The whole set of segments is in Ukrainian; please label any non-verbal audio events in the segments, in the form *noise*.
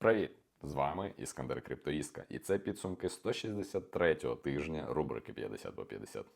Привіт! З вами Іскандер Криптоїска, і це підсумки 163-го тижня рубрики 50 по 50.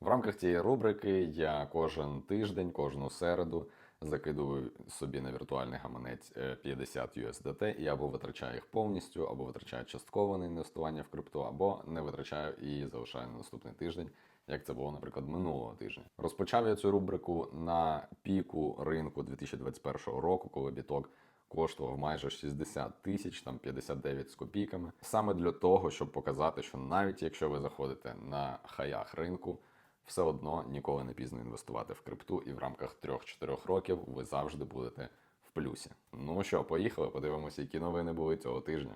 В рамках цієї рубрики я кожен тиждень, кожну середу закидую собі на віртуальний гаманець е, 50 USDT і або витрачаю їх повністю, або витрачаю частково на інвестування в крипту, або не витрачаю і залишаю на наступний тиждень, як це було, наприклад, минулого тижня. Розпочав я цю рубрику на піку ринку 2021 року, коли біток коштував майже 60 тисяч, там 59 з копійками. Саме для того, щоб показати, що навіть якщо ви заходите на хаях ринку, все одно ніколи не пізно інвестувати в крипту, і в рамках 3-4 років ви завжди будете плюсі. Ну що, поїхали, подивимося, які новини були цього тижня.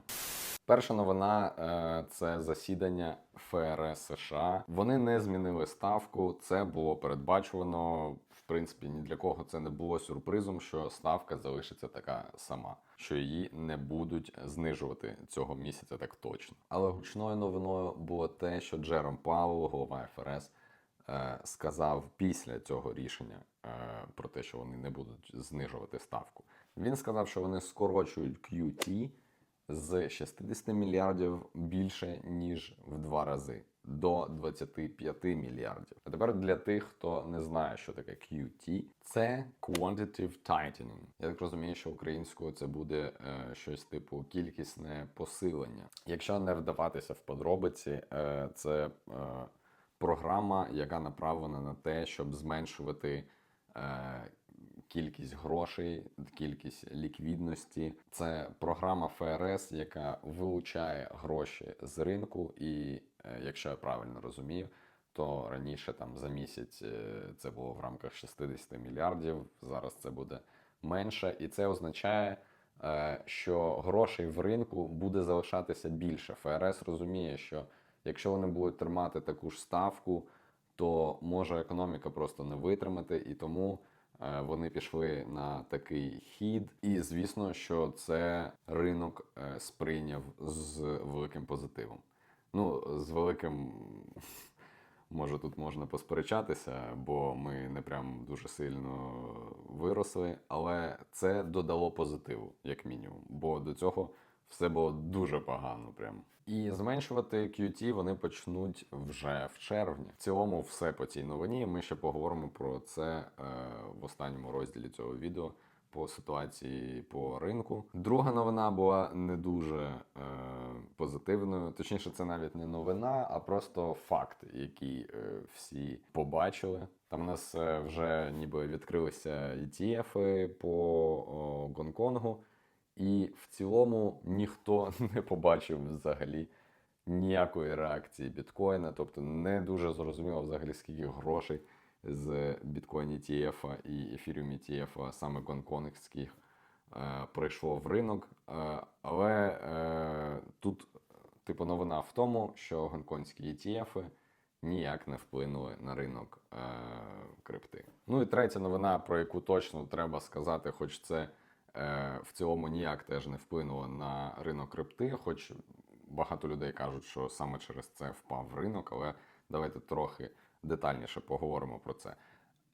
Перша новина е, це засідання ФРС США. Вони не змінили ставку. Це було передбачувано. В принципі, ні для кого це не було сюрпризом, що ставка залишиться така сама, що її не будуть знижувати цього місяця так точно. Але гучною новиною було те, що Джером Пауелл, голова ФРС, е, сказав після цього рішення е, про те, що вони не будуть знижувати ставку. Він сказав, що вони скорочують QT з 60 мільярдів більше ніж в два рази до 25 мільярдів. А тепер для тих, хто не знає, що таке QT, це Quantitative Tightening. Я так розумію, що українською це буде е, щось типу кількісне посилення. Якщо не вдаватися в подробиці, е, це е, програма, яка направлена на те, щоб зменшувати. Е, кількість грошей, кількість ліквідності. Це програма ФРС, яка вилучає гроші з ринку, і е, якщо я правильно розумію, то раніше там за місяць е, це було в рамках 60 мільярдів. Зараз це буде менше, і це означає. е, Що грошей в ринку буде залишатися більше. ФРС розуміє, що якщо вони будуть тримати таку ж ставку, то може економіка просто не витримати, і тому вони пішли на такий хід. І звісно, що це ринок е, сприйняв з великим позитивом. Ну, з великим. *laughs* Може, тут можна посперечатися, бо ми не прям дуже сильно виросли, але це додало позитиву, як мінімум. Бо до цього все було дуже погано. Прям. І зменшувати QT вони почнуть вже в червні. В цілому, все по цій новині. Ми ще поговоримо про це е, в останньому розділі цього відео. По ситуації по ринку. Друга новина була не дуже е, позитивною. Точніше, це навіть не новина, а просто факт, який е, всі побачили. Там у нас е, вже ніби відкрилися ETF по о, Гонконгу, і в цілому ніхто *laughs* не побачив взагалі ніякої реакції біткоїна, тобто не дуже зрозуміло взагалі скільки грошей з біткоін ETF і Ethereum ETF, саме гонконгських, е, прийшло в ринок. Е, але е, тут, типу, новина в тому, що гонконгські ETF ніяк не вплинули на ринок е, крипти. Ну і третя новина, про яку точно треба сказати, хоч це в цілому ніяк теж не вплинуло на ринок крипти, хоч багато людей кажуть, що саме через це впав ринок, але давайте трохи детальніше поговоримо про це.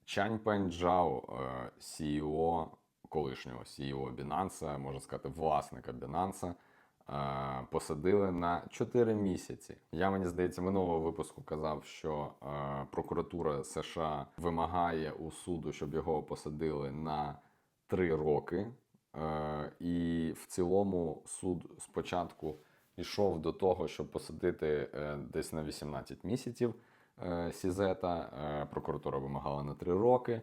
Чань Пен Джао, е, CEO, колишнього CEO Binance, можна сказати, власника Binance, е, посадили на 4 місяці. Я мені здається, минулого випуску казав, що е, прокуратура США вимагає у суду, щоб його посадили на 3 роки. Е, І в цілому суд спочатку йшов до того, щоб посадити е, десь на 18 місяців е, Сізета. Прокуратура вимагала на 3 роки.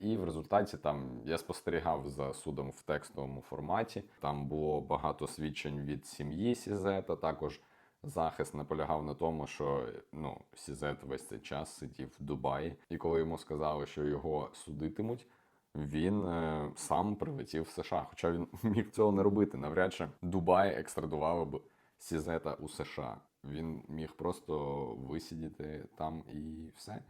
І в результаті там я спостерігав за судом в текстовому форматі. Там було багато свідчень від сім'ї Сізета. Також захист наполягав на тому, що ну Сізет весь цей час сидів в Дубаї, і коли йому сказали, що його судитимуть. Він е, сам прилетів в США, хоча він *laughs* міг цього не робити. Навряд чи Дубай екстрадували б Сізета у США. Він міг просто висидіти там і все.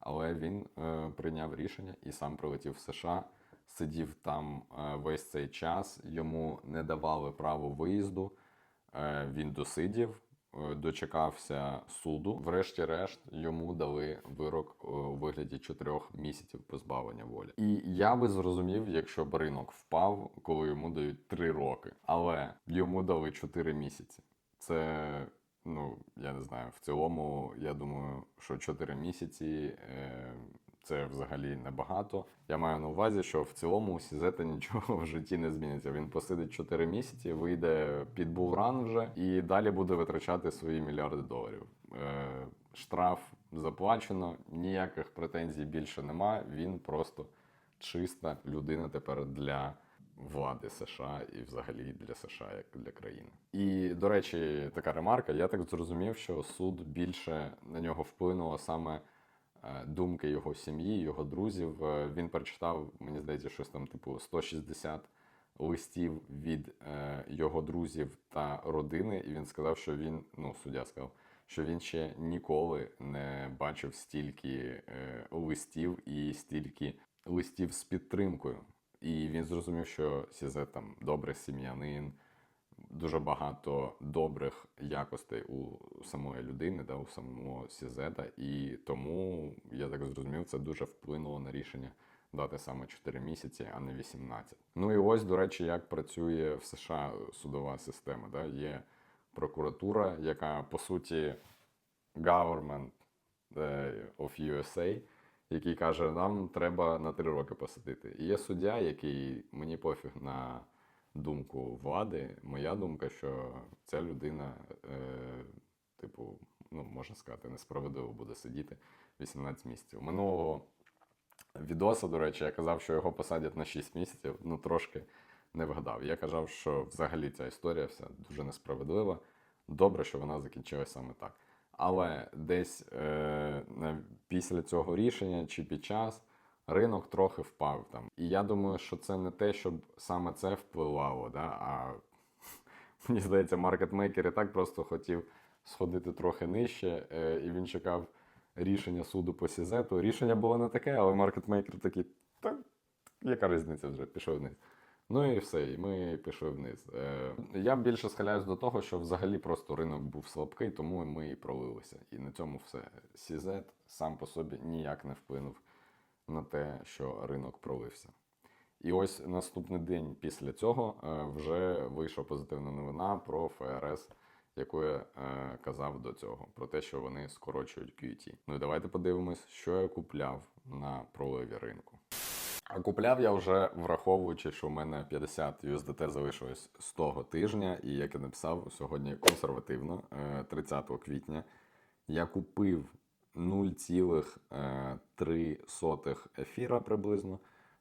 Але він е, прийняв рішення і сам прилетів в США, сидів там е, весь цей час. Йому не давали право виїзду. Е, він досидів, дочекався суду. Врешті-решт йому дали вирок е, у вигляді чотирьох місяців позбавлення волі. І я би зрозумів, якщо б ринок впав, коли йому дають три роки, але йому дали чотири місяці. Це ну я не знаю. В цілому, я думаю, що 4 місяці е, це взагалі небагато. Я маю на увазі, що в цілому у Сізета нічого в житті не зміниться. Він посидить 4 місяці, вийде під булран вже і далі буде витрачати свої мільярди доларів. Е, штраф заплачено, ніяких претензій більше нема. Він просто чиста людина тепер для влади США і взагалі для США як для країни. І до речі, така ремарка. Я так зрозумів, що суд більше на нього вплинуло саме думки його сім'ї, його друзів. Е, Він прочитав, мені здається, щось там типу 160 листів від е, його друзів та родини, і він сказав, що він, ну суддя сказав, що він ще ніколи не бачив стільки е, листів і стільки листів з підтримкою. І він зрозумів, що Сізе там добрий сім'янин, дуже багато добрих якостей у самої людини, да, у самого Сізета. І тому, я так зрозумів, це дуже вплинуло на рішення дати саме 4 місяці, а не 18. Ну і ось, до речі, як працює в США судова система. Да? Є прокуратура, яка по суті government е, of USA, який каже, нам треба на три роки посадити. І є суддя, який мені пофіг на думку влади. Моя думка, що ця людина, е, типу, ну можна сказати, несправедливо буде сидіти 18 місяців. Минулого відоса, до речі, я казав, що його посадять на 6 місяців. Ну трошки не вгадав. Я казав, що взагалі ця історія вся дуже несправедлива. Добре, що вона закінчилась саме так. Але десь е, після цього рішення чи під час ринок трохи впав там. І я думаю, що це не те, щоб саме це впливало, да? а *laughs* мені здається, маркетмейкер і так просто хотів сходити трохи нижче, е, і він чекав рішення суду по Сізету. Рішення було не таке, але маркетмейкер такий, та яка різниця вже пішов вниз. Ну і все, і ми пішли вниз. Е, я більше схиляюсь до того, що взагалі просто ринок був слабкий, тому ми і пролилися. І на цьому все. Сізет сам по собі ніяк не вплинув на те, що ринок пролився. І ось наступний день після цього е, вже вийшла позитивна новина про ФРС, яку я е, казав до цього, про те, що вони скорочують QT. Ну і давайте подивимось, що я купляв на проливі ринку. А купляв я вже враховуючи, що в мене 50 USDT залишилось з того тижня, і як я написав сьогодні консервативно, е, 30 квітня, я купив 0,3 ефіра приблизно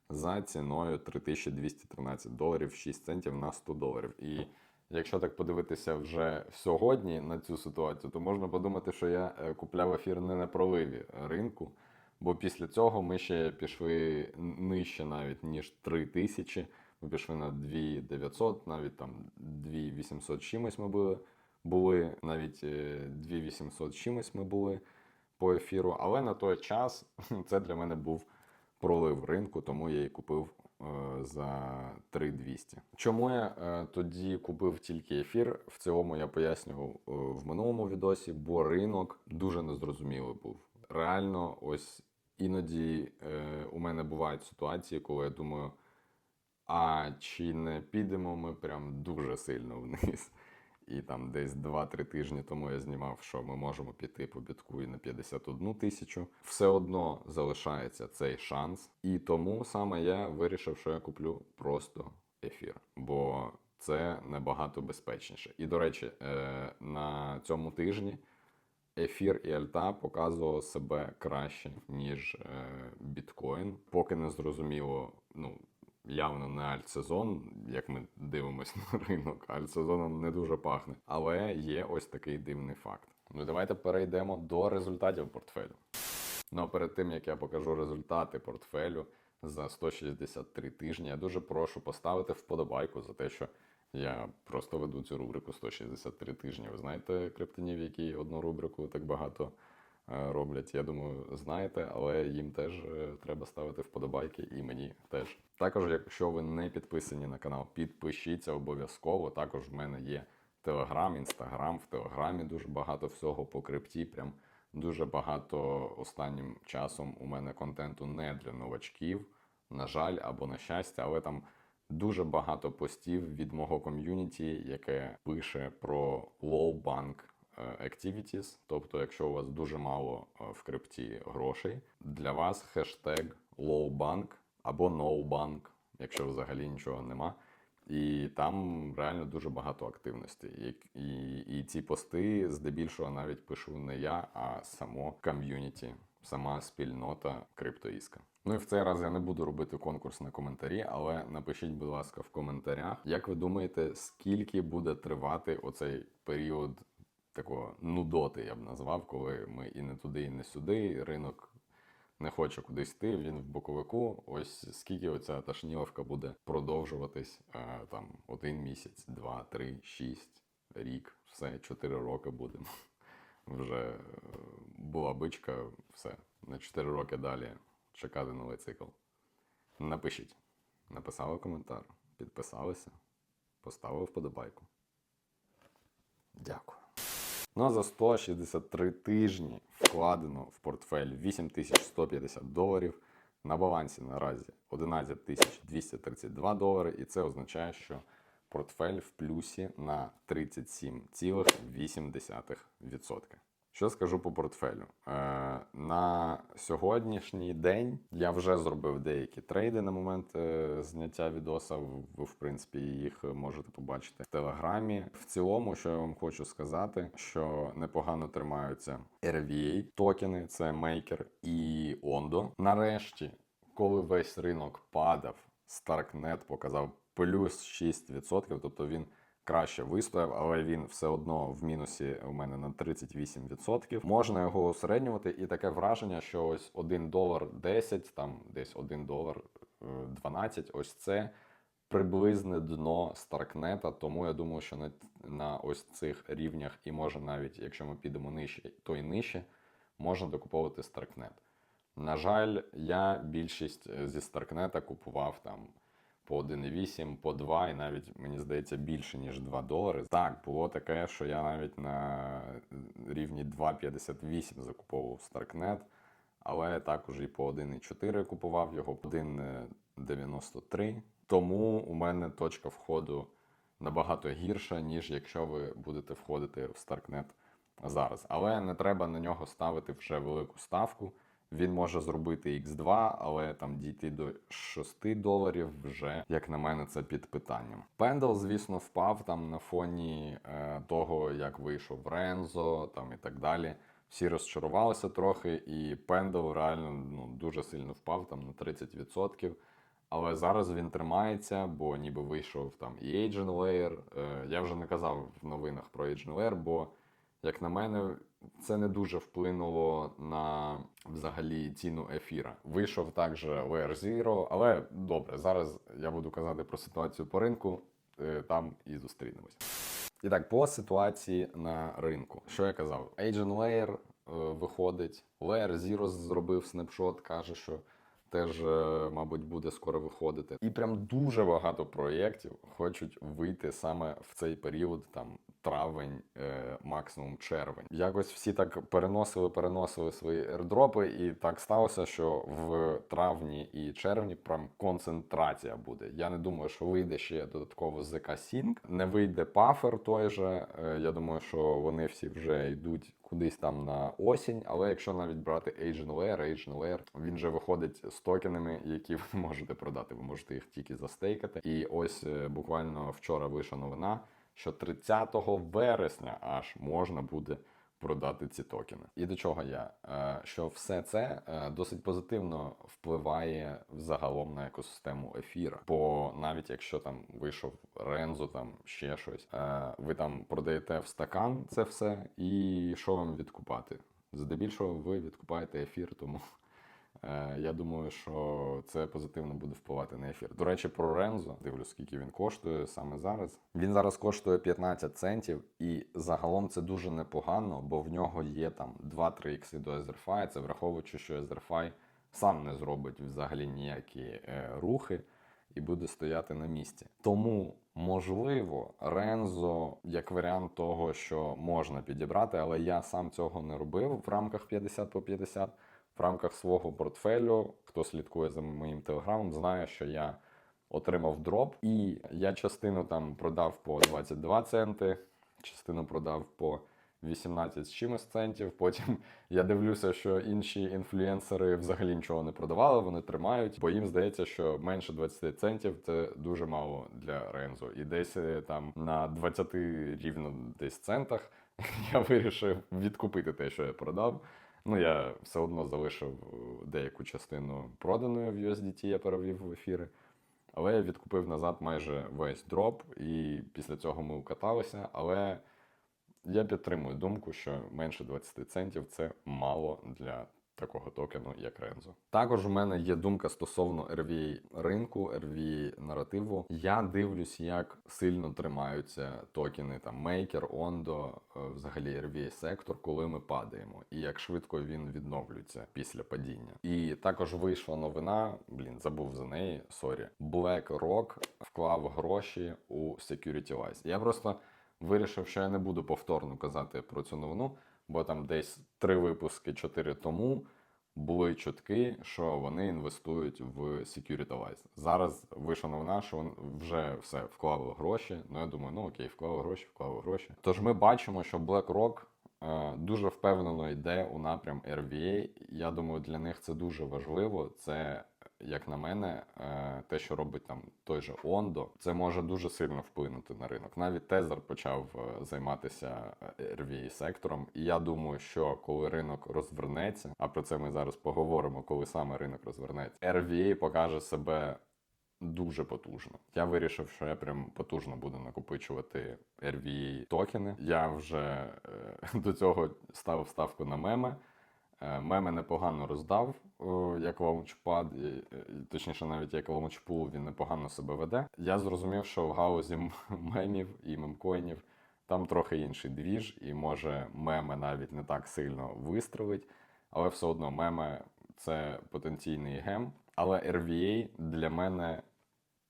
за ціною 3213 доларів 6 центів на 100 доларів. І якщо так подивитися вже сьогодні на цю ситуацію, то можна подумати, що я е, купляв ефір не на проливі ринку. Бо після цього ми ще пішли нижче навіть ніж 3 тисячі. Ми пішли на 2900, навіть там 2800 чимось ми були, були навіть е, 2800 чимось ми були по ефіру. Але на той час *laughs* це для мене був пролив ринку, тому я і купив е, за 3200. Чому я е, тоді купив тільки ефір? В цілому я пояснював е, в минулому відосі, бо ринок дуже незрозумілий був. Реально, ось іноді у мене бувають ситуації, коли я думаю, а чи не підемо ми прям дуже сильно вниз. І там десь 2-3 тижні тому я знімав, що ми можемо піти по бітку і на 51 тисячу. Все одно залишається цей шанс. І тому саме я вирішив, що я куплю просто ефір, бо це набагато безпечніше. І до речі, е, на цьому тижні ефір і альта показував себе краще, ніж е, біткоін. Поки не зрозуміло, ну. Явно не альтсезон, як ми дивимося *laughs* на ринок, альтсезоном не дуже пахне. Але є ось такий дивний факт. Ну давайте перейдемо до результатів портфелю. Ну а перед тим як я покажу результати портфелю за 163 тижні, я дуже прошу поставити вподобайку за те, що я просто веду цю рубрику 163 тижні. Ви знаєте криптонів, які одну рубрику так багато роблять. Я думаю, знаєте, але їм теж е, треба ставити вподобайки, і мені теж. Також, якщо ви не підписані на канал, підпишіться обов'язково. Також в мене є Телеграм, Інстаграм. В Телеграмі дуже багато всього по крипті. Прям дуже багато останнім часом у мене контенту не для новачків, на жаль, або на щастя, але там дуже багато постів від мого ком'юніті, яке пише про е, activities. Тобто, якщо у вас дуже мало е, в крипті грошей, для вас хештег low bank або no bank, якщо взагалі нічого нема. І там реально дуже багато активності. І, і, і ці пости здебільшого навіть пишу не я, а само ком'юніті, сама спільнота криптоїска. Ну і в цей раз я не буду робити конкурс на коментарі, але напишіть, будь ласка, в коментарях, як ви думаєте, скільки буде тривати оцей період такого нудоти, я б назвав, коли ми і не туди, і не сюди, ринок не хоче кудись йти, він в боковику. Ось скільки оця ташніловка буде продовжуватись е, там один місяць, два, три, шість, рік, все, чотири роки будемо. *laughs* Вже е, була бичка, все. На чотири роки далі чекати новий цикл. Напишіть. Написали коментар, підписалися, поставили вподобайку. Дякую. Ну а за 163 тижні вкладено в портфель 8150 доларів. На балансі наразі 11232 долари, і це означає, що портфель в плюсі на 37,8%. Що скажу по портфелю? Е, на сьогоднішній день я вже зробив деякі трейди на момент е, зняття відоса. Ви, в принципі, їх можете побачити в телеграмі. В цілому, що я вам хочу сказати, що непогано тримаються RVA токени, це Maker і Ondo. Нарешті, коли весь ринок падав, Starknet показав плюс 6%, тобто він краще вистояв, але він все одно в мінусі у мене на 38%. Можна його усереднювати, і таке враження, що ось 1 долар 10, там десь 1 долар е, 12, ось це приблизне дно Старкнета. Тому я думаю, що на, на ось цих рівнях, і може навіть якщо ми підемо нижче, то і нижче, можна докуповувати Старкнет. На жаль, я більшість е, зі Старкнета купував там по 1,8, по 2 і навіть, мені здається, більше, ніж 2 долари. Так, було таке, що я навіть на рівні 2,58 закуповував Starknet, але також і по 1,4 купував його, по 1,93. Тому у мене точка входу набагато гірша, ніж якщо ви будете входити в Starknet зараз. Але не треба на нього ставити вже велику ставку. Він може зробити X2, але там дійти до 6 доларів вже, як на мене, це під питанням. Пендл, звісно, впав там на фоні е, того, як вийшов Рензо там і так далі. Всі розчарувалися трохи, і Пендл реально ну, дуже сильно впав там на 30%. Але зараз він тримається, бо ніби вийшов там і Agent Layer. Е, я вже не казав в новинах про Agent Layer, бо, як на мене, це не дуже вплинуло на взагалі ціну ефіра. Вийшов також Layer Zero, але добре, зараз я буду казати про ситуацію по ринку, е, там і зустрінемось. І так, по ситуації на ринку. Що я казав? Agent Layer е, виходить, Layer Zero зробив снапшот, каже, що теж, е, мабуть, буде скоро виходити. І прям дуже багато проєктів хочуть вийти саме в цей період, там травень, е, максимум червень. Якось всі так переносили, переносили свої ердропи, і так сталося, що в травні і червні прям концентрація буде. Я не думаю, що вийде ще додатково ZK Sync, не вийде пафер той же. Е, Я думаю, що вони всі вже йдуть кудись там на осінь. Але якщо навіть брати Agent Layer, Agent Layer, він же виходить з токенами, які ви *laughs* можете продати. Ви можете їх тільки застейкати. І ось е, буквально вчора вийшла новина, що 30 вересня аж можна буде. Продати ці токени. І до чого я? Е, Що все це е, досить позитивно впливає взагалом на екосистему ефіра. Бо навіть якщо там вийшов Рензо, там ще щось, е, ви там продаєте в стакан це все, і що вам відкупати? Здебільшого ви відкупаєте ефір, тому Я думаю, що це позитивно буде впливати на ефір. До речі, про Рензо дивлюсь, скільки він коштує саме зараз. Він зараз коштує 15 центів, і загалом це дуже непогано, бо в нього є там 2-3 ікси до Etherfi, Це враховуючи, що Etherfi сам не зробить взагалі ніякі е, рухи. і буде стояти на місці. Тому, можливо, Рензо як варіант того, що можна підібрати, але я сам цього не робив в рамках 50 по 50. В рамках свого портфелю, хто слідкує за моїм телеграмом, знає, що я отримав дроп, і я частину там продав по 22 центи, частину продав по 18 з чимось центів. Потім я дивлюся, що інші інфлюенсери взагалі нічого не продавали, вони тримають, бо їм здається, що менше 20 центів це дуже мало для Рензо. І десь е, там на 20 рівно десь центах *laughs* я вирішив відкупити те, що я продав. Ну, я все одно залишив е, деяку частину проданої в USDT, я перевів в ефіри. Але я відкупив назад майже весь дроп, і після цього ми укаталися. Але я підтримую думку, що менше 20 центів це мало для такого токену, як Рензо. Також у мене є думка стосовно RVA ринку, RVA наративу. Я дивлюсь, як сильно тримаються токени там Maker, Ondo, е, взагалі RVA сектор, коли ми падаємо, і як швидко він відновлюється після падіння. І також вийшла новина. Блін, забув за неї. Сорі. BlackRock вклав гроші у SecurityWise. Я просто вирішив, що я не буду повторно казати про цю новину, бо там десь три випуски, чотири тому були чутки, що вони інвестують в SecurityWise. Зараз вийшла новина, що вже все вклали гроші. Ну я думаю, ну окей, вклали гроші, вклали гроші. Тож ми бачимо, що BlackRock е, дуже впевнено йде у напрям RVA. Я думаю, для них це дуже важливо. Це як на мене, е, те, що робить там той же Ондо, це може дуже сильно вплинути на ринок. Навіть Тезер почав е, займатися RVA сектором. І я думаю, що коли ринок розвернеться, а про це ми зараз поговоримо, коли саме ринок розвернеться, RVA покаже себе. Дуже потужно. Я вирішив, що я прям потужно буду накопичувати RVA токени. Я вже е, *laughs* до цього ставив ставку на меми. Е, Меми непогано роздав як лаунчпад, точніше, навіть як лаунчпул він непогано себе веде. Я зрозумів, що в гаузі мемів і мемкоїнів там трохи інший двіж, і може меми навіть не так сильно вистрелить, але все одно меми це потенційний гем. Але RVA для мене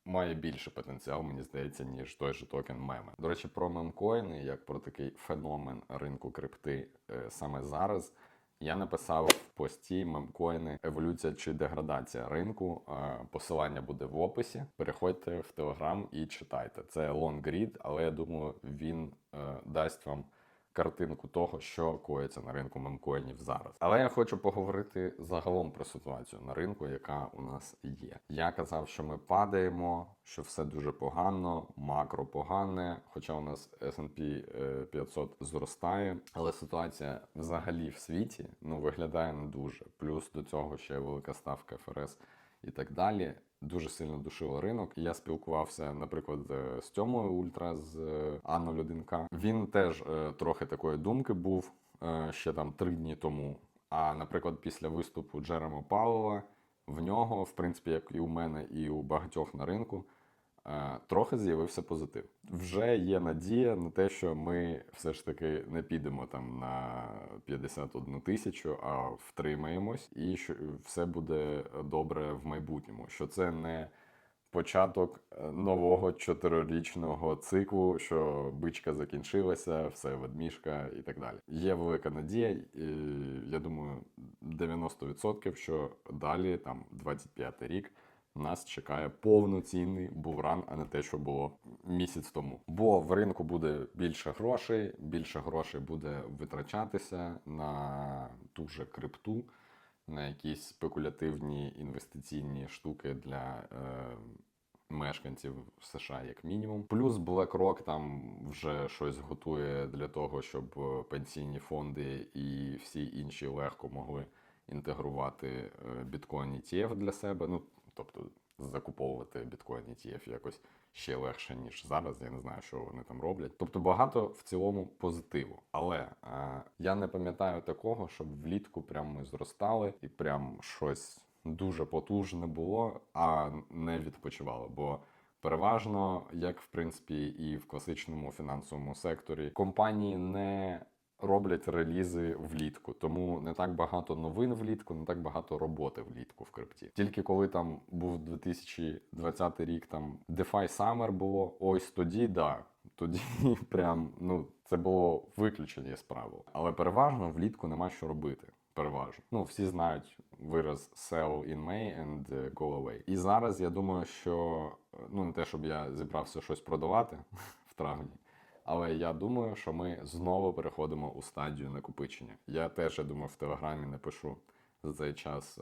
має більше потенціал, мені здається, ніж той же токен меми. До речі, про мемкоїни, як про такий феномен ринку крипти е, саме зараз. Я написав в пості мемкоїни еволюція чи деградація ринку. Е, Посилання буде в описі. Переходьте в Телеграм і читайте. Це лонгрід, але я думаю, він е, дасть вам картинку того, що коїться на ринку мемкоїнів зараз. Але я хочу поговорити загалом про ситуацію на ринку, яка у нас є. Я казав, що ми падаємо, що все дуже погано, макро погане. Хоча у нас S&P 500 зростає, але ситуація взагалі в світі ну виглядає не дуже. Плюс до цього ще велика ставка ФРС і так далі. Дуже сильно душило ринок. Я спілкувався, наприклад, е, з Тьомою Ультра з е, Анно Людинка. Він теж е, трохи такої думки був ще там три дні тому. А наприклад, після виступу Джерема Павлова в нього, в принципі, як і у мене, і у багатьох на ринку, трохи з'явився позитив. Вже є надія на те, що ми все ж таки не підемо там на 51 тисячу, а втримаємось, і що все буде добре в майбутньому. Що це не початок е, нового чотирирічного циклу, що бичка закінчилася, все ведмішка і так далі. Є велика надія, і я думаю, 90%, що далі, там 25 рік, нас чекає повноцінний булран, а не те, що було місяць тому. Бо в ринку буде більше грошей, більше грошей буде витрачатися на ту же крипту, на якісь спекулятивні інвестиційні штуки для. Е, Мешканців США як мінімум. Плюс BlackRock там вже щось готує для того, щоб е, пенсійні фонди і всі інші легко могли інтегрувати е, біткоін ETF для себе. Ну тобто закуповувати біткоін ETF якось ще легше ніж зараз. Я не знаю, що вони там роблять. Тобто багато в цілому позитиву. Але е, я не пам'ятаю такого, щоб влітку прям ми зростали і прям щось дуже потужне було, а не відпочивало. Бо переважно, як в принципі і в класичному фінансовому секторі, компанії не роблять релізи влітку, тому не так багато новин влітку, не так багато роботи влітку в крипті. Тільки коли там був 2020 рік, там DeFi Summer було, ось тоді, да. Тоді *laughs* прям ну це було виключення з правил. Але переважно влітку нема що робити. Переважно. Ну, всі знають вираз sell in May and go away. І зараз я думаю, що ну не те, щоб я зібрався щось продавати *laughs* в травні. Але я думаю, що ми знову переходимо у стадію накопичення. Я теж я думаю, в телеграмі напишу за цей час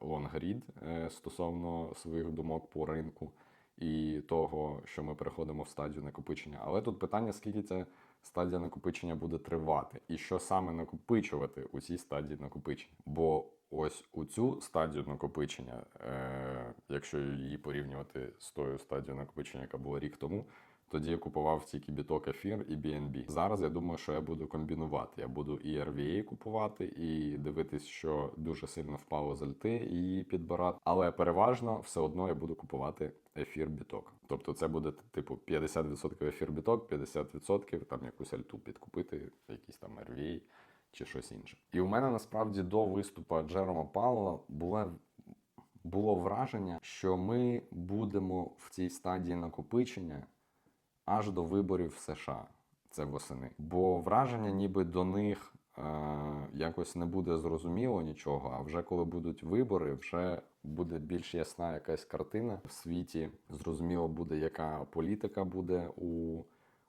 лонгрід стосовно своїх думок по ринку і того, що ми переходимо в стадію накопичення. Але тут питання, скільки ця стадія накопичення буде тривати, і що саме накопичувати у цій стадії накопичення. Бо ось у цю стадію накопичення, е, якщо її порівнювати з тою стадією накопичення, яка була рік тому, тоді я купував тільки біток ефір і BNB. Зараз я думаю, що я буду комбінувати. Я буду і RVA купувати, і дивитись, що дуже сильно впало з альти, і підбирати. Але переважно все одно я буду купувати ефір біток. Тобто це буде типу 50% ефір біток, 50% там якусь альту підкупити, якийсь там RVA чи щось інше. І у мене насправді до виступу Джерома Паула було було враження, що ми будемо в цій стадії накопичення аж до виборів в США. Це восени. Бо враження, ніби до них е, якось не буде зрозуміло нічого. А вже коли будуть вибори, вже буде більш ясна якась картина в світі. Зрозуміло буде, яка політика буде у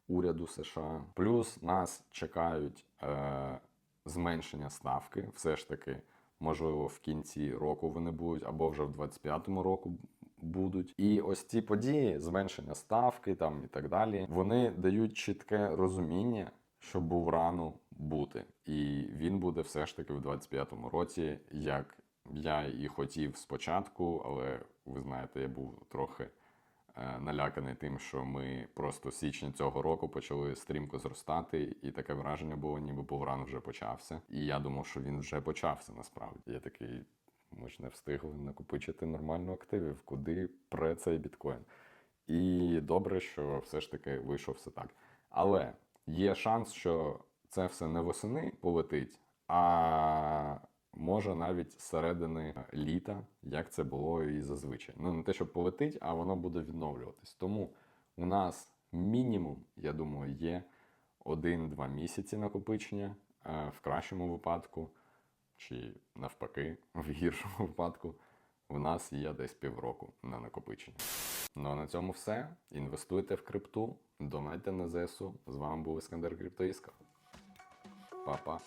уряду США. Плюс нас чекають е, зменшення ставки, все ж таки. Можливо, в кінці року вони будуть, або вже в 25-му року будуть. І ось ці події, зменшення ставки там і так далі, вони дають чітке розуміння, що був рано бути. І він буде все ж таки в 25-му році, як я і хотів спочатку, але ви знаєте, я був трохи е, наляканий тим, що ми просто січня цього року почали стрімко зростати, і таке враження було, ніби Булран вже почався. І я думав, що він вже почався насправді. Я такий. Ми ж не встигли накопичити нормально активів, куди пре цей біткоін. І добре, що все ж таки вийшов все так. Але є шанс, що це все не восени полетить, а може навіть з середини літа, як це було і зазвичай. Ну, не те, що полетить, а воно буде відновлюватись. Тому у нас мінімум, я думаю, є 1-2 місяці накопичення е, в кращому випадку чи навпаки, в гіршому випадку, в нас є десь півроку на накопичення. Ну а на цьому все. Інвестуйте в крипту, донайте на ЗСУ. З вами був Іскандер Криптоїска. Па-па.